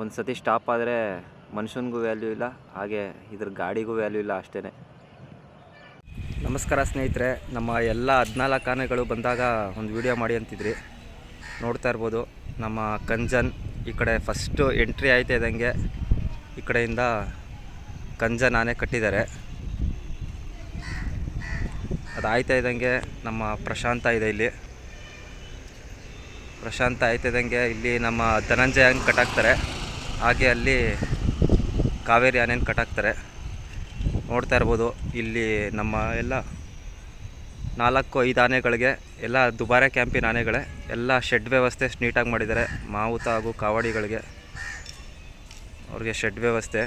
ಒಂದು ಸತಿ ಸ್ಟಾಪ್ ಆದರೆ ಮನುಷ್ಯನಿಗೂ ವ್ಯಾಲ್ಯೂ ಇಲ್ಲ, ಹಾಗೆ ಇದ್ರ ಗಾಡಿಗೂ ವ್ಯಾಲ್ಯೂ ಇಲ್ಲ ಅಷ್ಟೇ ನಮಸ್ಕಾರ ಸ್ನೇಹಿತರೆ, ನಮ್ಮ ಎಲ್ಲ ಹದಿನಾಲ್ಕು ಆನೆಗಳು ಬಂದಾಗ ಒಂದು ವಿಡಿಯೋ ಮಾಡಿ ಅಂತಿದ್ರಿ. ನೋಡ್ತಾ ಇರ್ಬೋದು, ನಮ್ಮ ಕಂಜನ್ ಈ ಕಡೆ ಫಸ್ಟು ಎಂಟ್ರಿ ಆಯ್ತಾ ಇದ್ದಂಗೆ. ಈ ಕಡೆಯಿಂದ ಕಂಜನ್ ಆನೆ ಕಟ್ಟಿದ್ದಾರೆ. ಅದು ಆಯ್ತಾ ಇದ್ದಂಗೆ ನಮ್ಮ ಪ್ರಶಾಂತ ಇದೆ ಇಲ್ಲಿ. ಪ್ರಶಾಂತ ಆಯ್ತಿದ್ದಂಗೆ ಇಲ್ಲಿ ನಮ್ಮ ಧನಂಜಯ ಹಂಗೆ ಕಟ್ಟಾಕ್ತಾರೆ ಹಾಗೆ ಅಲ್ಲಿ ಕಾವೇರಿ ಆನೆನ ಕಟ್ಟಾಕ್ತಾರೆ. ನೋಡ್ತಾ ಇರ್ಬೋದು, ಇಲ್ಲಿ ನಮ್ಮ ಎಲ್ಲ ನಾಲ್ಕು, ಐದು ಆನೆಗಳಿಗೆ, ಎಲ್ಲ ದುಬಾರೆ ಕ್ಯಾಂಪಿನ ಆನೆಗಳೇ, ಎಲ್ಲ ಶೆಡ್ ವ್ಯವಸ್ಥೆ ನೀಟಾಗಿ ಮಾಡಿದ್ದಾರೆ. ಮಾವುತ ಹಾಗೂ ಕಾವಡಿಗಳಿಗೆ ಅವ್ರಿಗೆ ಶೆಡ್ ವ್ಯವಸ್ಥೆ.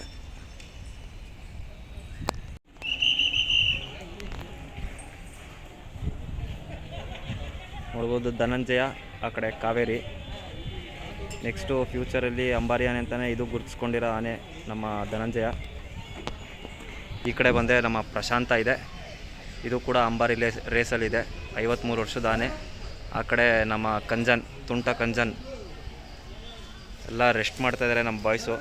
ನೋಡ್ಬೋದು ಧನಂಜಯ, ಆ ಕಡೆ ಕಾವೇರಿ. ನೆಕ್ಸ್ಟು ಫ್ಯೂಚರಲ್ಲಿ ಅಂಬಾರಿ ಆನೆ ಅಂತಲೇ ಇದು ಗುರುತಿಸ್ಕೊಂಡಿರೋ ಆನೆ ನಮ್ಮ ಧನಂಜಯ. ಈ ಕಡೆ ಬಂದರೆ ನಮ್ಮ ಪ್ರಶಾಂತ ಇದೆ. ಇದು ಕೂಡ ಅಂಬಾರಿ ಲೇಸ್ ರೇಸಲ್ಲಿದೆ ಐವತ್ತ್ಮೂರು ವರ್ಷದ ಆನೆ. ಆ ಕಡೆ ನಮ್ಮ ಕಂಜನ್, ತುಂಟ ಕಂಜನ್. ಎಲ್ಲ ರೆಸ್ಟ್ ಮಾಡ್ತಾ ಇದ್ದಾರೆ ನಮ್ಮ ಬಾಯ್ಸು.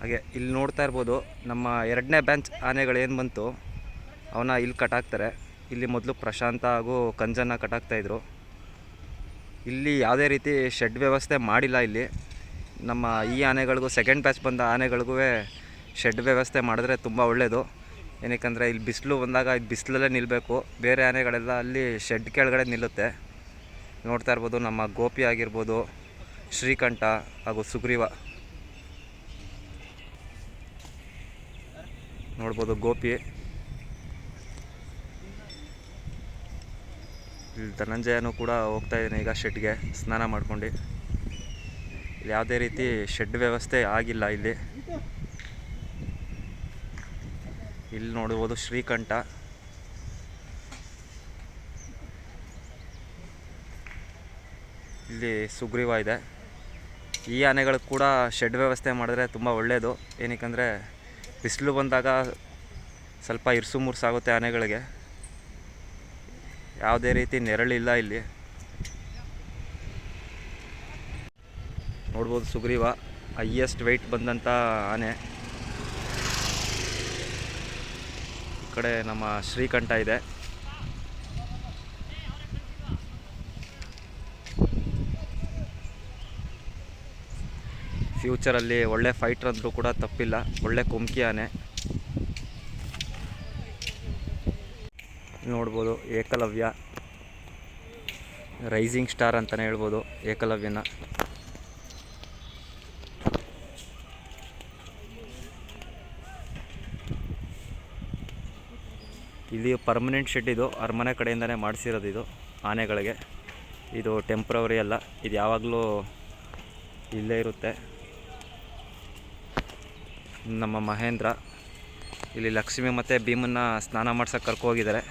ಹಾಗೆ ಇಲ್ಲಿ ನೋಡ್ತಾ ಇರ್ಬೋದು, ನಮ್ಮ ಎರಡನೇ ಬ್ಯಾಂಚ್ ಆನೆಗಳೇನು ಬಂತು, ಅವನ್ನ ಇಲ್ಲಿ ಕಟ್ಟಾಕ್ತಾರೆ ಇಲ್ಲಿ ಮೊದಲು ಪ್ರಶಾಂತ ಹಾಗೂ ಕಂಜನ್ನ ಕಟ್ಟಾಕ್ತಾಯಿದ್ರು ಇಲ್ಲಿ ಯಾವುದೇ ರೀತಿ ಶೆಡ್ ವ್ಯವಸ್ಥೆ ಮಾಡಿಲ್ಲ ಇಲ್ಲಿ. ನಮ್ಮ ಈ ಆನೆಗಳಿಗೂ ಸೆಕೆಂಡ್ ಬ್ಯಾಚ್ ಬಂದ ಆನೆಗಳಿಗೂ ಶೆಡ್ ವ್ಯವಸ್ಥೆ ಮಾಡಿದ್ರೆ ತುಂಬ ಒಳ್ಳೆಯದು ಏನಕ್ಕೆಂದರೆ ಇಲ್ಲಿ ಬಿಸಿಲು ಬಂದಾಗ ಇದು ಬಿಸಿಲಲ್ಲೇ ನಿಲ್ಲಬೇಕು ಬೇರೆ ಆನೆಗಳೆಲ್ಲ ಅಲ್ಲಿ ಶೆಡ್ ಕೆಳಗಡೆ ನಿಲ್ಲುತ್ತೆ. ನೋಡ್ತಾ ಇರ್ಬೋದು ನಮ್ಮ ಗೋಪಿ ಆಗಿರ್ಬೋದು, ಶ್ರೀಕಂಠ ಹಾಗೂ ಸುಗ್ರೀವ. ನೋಡ್ಬೋದು ಗೋಪಿ. ಧನಂಜಯನೂ ಕೂಡ ಹೋಗ್ತಾ ಇದ್ದೀನಿ ಈಗ ಶೆಡ್ಗೆ. ಸ್ನಾನ ಮಾಡ್ಕೊಂಡು. ಇಲ್ಲಿ ಯಾವುದೇ ರೀತಿ ಶೆಡ್ ವ್ಯವಸ್ಥೆ ಆಗಿಲ್ಲ ಇಲ್ಲಿ. ಇಲ್ಲಿ ನೋಡ್ಬೋದು ಶ್ರೀಕಂಠ. ಇಲ್ಲಿ ಸುಗ್ರೀವ ಇದೆ. ಈ ಆನೆಗಳು ಕೂಡ ಶೆಡ್ ವ್ಯವಸ್ಥೆ ಮಾಡಿದ್ರೆ ತುಂಬ ಒಳ್ಳೆಯದು ಏನಕ್ಕಂದರೆ ಬಿಸಿಲು ಬಂದಾಗ ಸ್ವಲ್ಪ ಇರ್ಸು ಮುರ್ಸಾಗುತ್ತೆ ಆನೆಗಳಿಗೆ. ಯಾವುದೇ ರೀತಿ ನೆರಳಿಲ್ಲ ಇಲ್ಲಿ. ನೋಡ್ಬೋದು ಸುಗ್ರೀವ ಹೈಯೆಸ್ಟ್ ವೆಯ್ಟ್ ಬಂದಂಥ ಆನೆ. ಈ ಕಡೆ ನಮ್ಮ ಶ್ರೀಕಂಠ ಇದೆ. ಫ್ಯೂಚರಲ್ಲಿ ಒಳ್ಳೆ ಫೈಟ್ರ್ ಅಂದರೂ ಕೂಡ ತಪ್ಪಿಲ್ಲ. ಒಳ್ಳೆ ಕುಮ್ಕಿ ಆನೆ. ನೋಡ್ಬೋದು ಏಕಲವ್ಯ. ರೈಸಿಂಗ್ ಸ್ಟಾರ್ ಅಂತಲೇ ಹೇಳ್ಬೋದು ಏಕಲವ್ಯನ. ಇಲ್ಲಿ ಪರ್ಮನೆಂಟ್ ಶೆಡ್ ಇದು. ಅರಮನೆ ಕಡೆಯಿಂದನೇ ಮಾಡಿಸಿರೋದು ಇದು, ಆನೆಗಳಿಗೆ. ಇದು ಟೆಂಪ್ರವರಿ ಅಲ್ಲ, ಇದು ಯಾವಾಗಲೂ ಇಲ್ಲೇ ಇರುತ್ತೆ. ನಮ್ಮ ಮಹೇಂದ್ರ, ಇಲ್ಲಿ ಲಕ್ಷ್ಮಿ ಮತ್ತು ಭೀಮನ್ನ ಸ್ನಾನ ಮಾಡ್ಸೋಕೆ ಕರ್ಕೊ ಹೋಗಿದ್ದಾರೆ.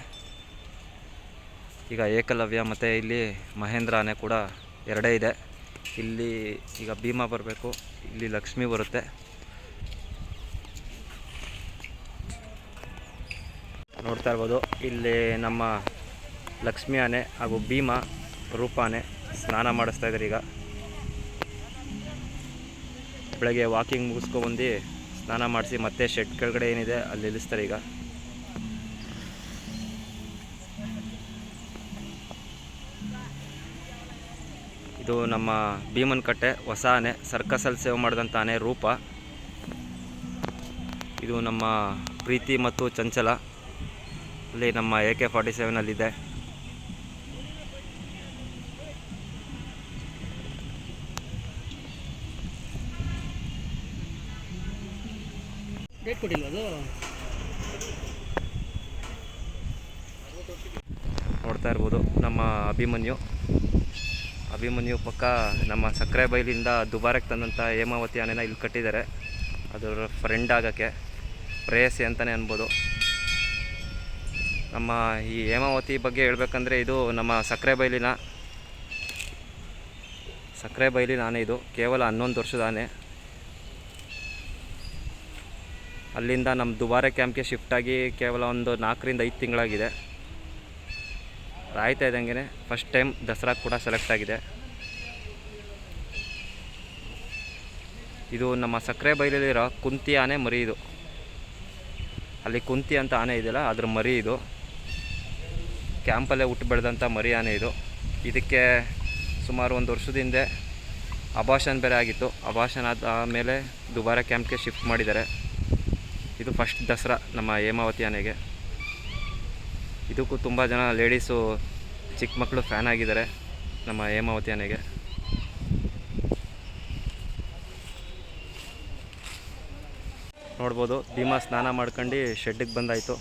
ಈಗ ಏಕಲವ್ಯ ಮತ್ತು ಇಲ್ಲಿ ಮಹೇಂದ್ರ ಆನೆ ಕೂಡ ಎರಡೇ ಇದೆ. ಇಲ್ಲಿ ಈಗ ಭೀಮ ಬರಬೇಕು. ಇಲ್ಲಿ ಲಕ್ಷ್ಮಿ ಬರುತ್ತೆ. ನೋಡ್ತಾ ಇರ್ಬೋದು, ಇಲ್ಲಿ ನಮ್ಮ ಲಕ್ಷ್ಮಿ ಆನೆ ಹಾಗೂ ಭೀಮ ರೂಪ ಆನೆ ಸ್ನಾನ ಮಾಡಿಸ್ತಾ ಇದ್ದಾರೆ ಈಗ. ಬೆಳಗ್ಗೆ ವಾಕಿಂಗ್ ಮುಗಿಸ್ಕೊಬಂದು ಸ್ನಾನ ಮಾಡಿಸಿ ಮತ್ತೆ ಶೆಡ್ ಕೆಳಗಡೆ ಏನಿದೆ ಅಲ್ಲಿ ಇಳಿಸ್ತಾರೆ ಈಗ. ಇದು ನಮ್ಮ ಭೀಮನ್ ಕಟ್ಟೆ ಹೊಸ ಆನೆ ಸರ್ಕಸಲ್ಲಿ ಸೇವ್ ಮಾಡಿದಂಥ ಆನೆ ರೂಪ. ಇದು ನಮ್ಮ ಪ್ರೀತಿ ಮತ್ತು ಚಂಚಲ. ಅಲ್ಲಿ ನಮ್ಮ ಎ ಕೆ ಫಾರ್ಟಿ ಸೆವೆನಲ್ಲಿದೆ ಡೇಟ್ ಅದು? ನೋಡ್ತಾ ಇರ್ಬೋದು ನಮ್ಮ ಅಭಿಮನ್ಯು. ಅಭಿಮನ್ಯು ಪಕ್ಕ ನಮ್ಮ ಸಕ್ಕರೆ ಬೈಲಿಂದ ದುಬಾರಕ್ಕೆ ತಂದಂಥ ಹೇಮಾವತಿ ಆನೆನ ಇಲ್ಲಿ ಕಟ್ಟಿದ್ದಾರೆ ಅದರ ಫ್ರೆಂಡ್ ಆಗೋಕ್ಕೆ, ಪ್ರೇಯಸಿ ಅಂತಲೇ ಅನ್ಬೋದು. ನಮ್ಮ ಈ ಹೇಮಾವತಿ ಬಗ್ಗೆ ಹೇಳ್ಬೇಕಂದ್ರೆ ಇದು ನಮ್ಮ ಸಕ್ಕರೆ ಬೈಲಿನ ಸಕ್ಕರೆ ಬೈಲಿನ ಆನೆ ಇದು. ಕೇವಲ ಹನ್ನೊಂದು ವರ್ಷದ ಆನೆ. ಅಲ್ಲಿಂದ ನಮ್ಮ ದುಬಾರೆ ಕ್ಯಾಂಪ್ಗೆ ಶಿಫ್ಟ್ ಆಗಿ ಕೇವಲ ಒಂದು ನಾಲ್ಕರಿಂದ ಐದು ತಿಂಗಳಾಗಿದೆ. ರಾಯ್ತಾ ಇದ್ದಂಗೆ ಫಸ್ಟ್ ಟೈಮ್ ದಸರಾ ಕೂಡ ಸೆಲೆಕ್ಟ್ ಆಗಿದೆ. ಇದು ನಮ್ಮ ಸಕ್ಕರೆ ಬೈಲಲ್ಲಿರೋ ಕುಂತಿ ಆನೆ ಮರಿ ಇದು. ಅಲ್ಲಿ ಕುಂತಿ ಅಂತ ಆನೆ ಇದೆಯಲ್ಲ, ಅದ್ರ ಮರಿ ಇದು. ಕ್ಯಾಂಪಲ್ಲೇ ಹುಟ್ಟು ಬೆಳೆದಂಥ ಮರಿ ಆನೆ ಇದು. ಇದಕ್ಕೆ ಸುಮಾರು ಒಂದು ವರ್ಷದ ಹಿಂದೆ ಅಬಾಷನ್ ಬೇರೆ ಆಗಿತ್ತು. ಅಬಾಷನ್ ಆದ ಆಮೇಲೆ ದುಬಾರೆ ಕ್ಯಾಂಪ್ಗೆ ಶಿಫ್ಟ್ ಮಾಡಿದ್ದಾರೆ. ಇದು ಫಸ್ಟ್ ದಸರಾ ನಮ್ಮ ಹೇಮಾವತಿ ಆನೆಗೆ. ಇದಕ್ಕೂ ತುಂಬ ಜನ ಲೇಡೀಸು ಚಿಕ್ಕ ಮಕ್ಕಳು ಫ್ಯಾನ್ ಆಗಿದ್ದಾರೆ ನಮ್ಮ ಹೇಮಾವತಿ ಆನೆಗೆ ನೋಡ್ಬೋದು, ಭೀಮಾ ಸ್ನಾನ ಮಾಡ್ಕೊಂಡು ಶೆಡ್ಡಿಗೆ ಬಂದಾಯಿತು.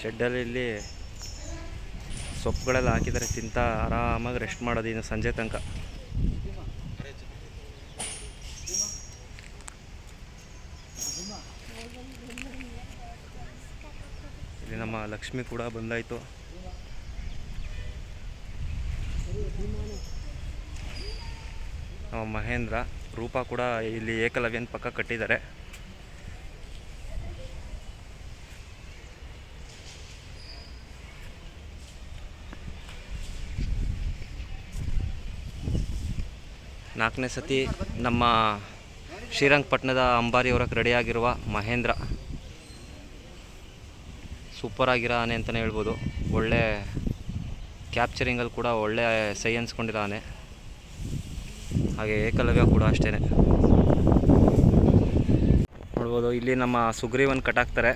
ಶೆಡ್ಡಲ್ಲಿ ಇಲ್ಲಿ ಸೊಪ್ಪುಗಳೆಲ್ಲ ಹಾಕಿದ್ದಾರೆ, ತಿಂತ ಆರಾಮಾಗಿ ರೆಸ್ಟ್ ಮಾಡೋದು ಇನ್ನು ಸಂಜೆ ತನಕ. ಇಲ್ಲಿ ನಮ್ಮ ಲಕ್ಷ್ಮಿ ಕೂಡ ಬಂದಾಯಿತು. ನಮ್ಮ ಮಹೇಂದ್ರ, ರೂಪ ಕೂಡ ಇಲ್ಲಿ ಏಕಲವ್ಯನ ಪಕ್ಕ ಕಟ್ಟಿದ್ದಾರೆ. ನಾಲ್ಕನೇ ಸತಿ ನಮ್ಮ ಶ್ರೀರಂಗಪಟ್ಟಣದ ಅಂಬಾರಿ ಹೊರಕ್ಕೆ ರೆಡಿಯಾಗಿರುವ ಮಹೇಂದ್ರ. ಸೂಪರ್ ಆಗಿರೋ ಆನೆ ಅಂತಲೇ ಹೇಳ್ಬೋದು. ಒಳ್ಳೆ ಕ್ಯಾಪ್ಚರಿಂಗಲ್ಲಿ ಕೂಡ ಒಳ್ಳೆ ಸೈ ಅನ್ಸ್ಕೊಂಡಿರೋ ಆನೆ ಹಾಗೆ ಏಕಲವ್ಯ ಕೂಡ ಅಷ್ಟೇ ನೋಡ್ಬೋದು, ಇಲ್ಲಿ ನಮ್ಮ ಸುಗ್ರೀವನ್ ಕಟ್ಟಾಕ್ತಾರೆ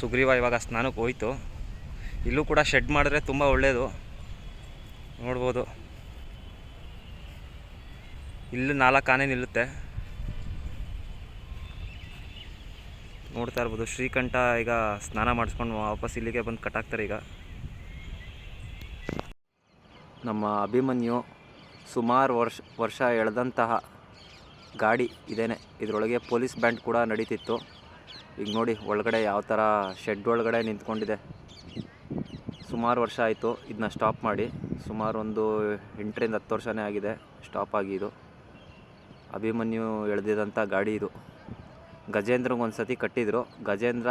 ಸುಗ್ರೀವ ಇವಾಗ ಸ್ನಾನಕ್ಕೆ ಹೋಯ್ತು. ಇಲ್ಲೂ ಕೂಡ ಶೆಡ್ ಮಾಡಿದ್ರೆ ತುಂಬ ಒಳ್ಳೆಯದು ನೋಡ್ಬೋದು. ಇಲ್ಲಿ ನಾಲ್ಕು ಆನೆ ನಿಲ್ಲುತ್ತೆ. ನೋಡ್ತಾ ಇರ್ಬೋದು. ಶ್ರೀಕಂಠ ಈಗ ಸ್ನಾನ ಮಾಡಿಸ್ಕೊಂಡು ವಾಪಸ್ ಇಲ್ಲಿಗೆ ಬಂದು ಕಟ್ಟಾಕ್ತಾರೆ ಈಗ. ನಮ್ಮ ಅಭಿಮನ್ಯು ಸುಮಾರು ವರ್ಷ ವರ್ಷ ಎಳೆದಂತಹ ಗಾಡಿ ಇದೇನೆ. ಇದರೊಳಗೆ ಪೊಲೀಸ್ ಬ್ಯಾಂಡ್ ಕೂಡ ನಡೀತಿತ್ತು. ಈಗ ನೋಡಿ ಒಳಗಡೆ ಯಾವ ಥರ ಶೆಡ್ ಒಳಗಡೆ ನಿಂತ್ಕೊಂಡಿದೆ. ಸುಮಾರು ವರ್ಷ ಆಯಿತು ಇದನ್ನ ಸ್ಟಾಪ್ ಮಾಡಿ. ಸುಮಾರು ಒಂದು ಎಂಟರಿಂದ ಹತ್ತು ವರ್ಷನೇ ಆಗಿದೆ ಸ್ಟಾಪ್ ಆಗಿ ಇದು. ಅಭಿಮನ್ಯು ಎಳೆದಿದಂಥ ಗಾಡಿ ಇದು. ಗಜೇಂದ್ರಂಗೆ ಒಂದು ಸತಿ ಕಟ್ಟಿದ್ರು. ಗಜೇಂದ್ರ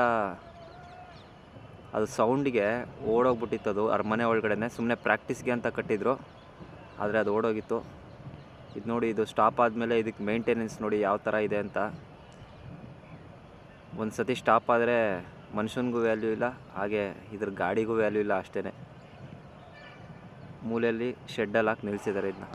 ಅದು ಸೌಂಡಿಗೆ ಓಡೋಗ್ಬಿಟ್ಟಿತ್ತು ಅದು ಅರಮನೆ ಒಳಗಡೆನೆ. ಸುಮ್ಮನೆ ಪ್ರಾಕ್ಟೀಸ್ಗೆ ಅಂತ ಕಟ್ಟಿದ್ರು. ಆದರೆ ಅದು ಓಡೋಗಿತ್ತು. ಇದು ನೋಡಿ, ಇದು ಸ್ಟಾಪ್ ಆದಮೇಲೆ ಇದಕ್ಕೆ ಮೇಂಟೆನೆನ್ಸ್ ನೋಡಿ ಯಾವ ಥರ ಇದೆ ಅಂತ. ಒಂದು ಸತಿ ಸ್ಟಾಪ್ ಆದರೆ ಮನುಷ್ಯನಿಗೂ ವ್ಯಾಲ್ಯೂ ಇಲ್ಲ, ಹಾಗೆ ಇದ್ರ ಗಾಡಿಗೂ ವ್ಯಾಲ್ಯೂ ಇಲ್ಲ ಅಷ್ಟೇ ಮೂಲೆಯಲ್ಲಿ ಶೆಡ್ಡಲ್ಲಿ ಹಾಕಿ ನಿಲ್ಲಿಸಿದ್ದಾರೆ ಇದನ್ನ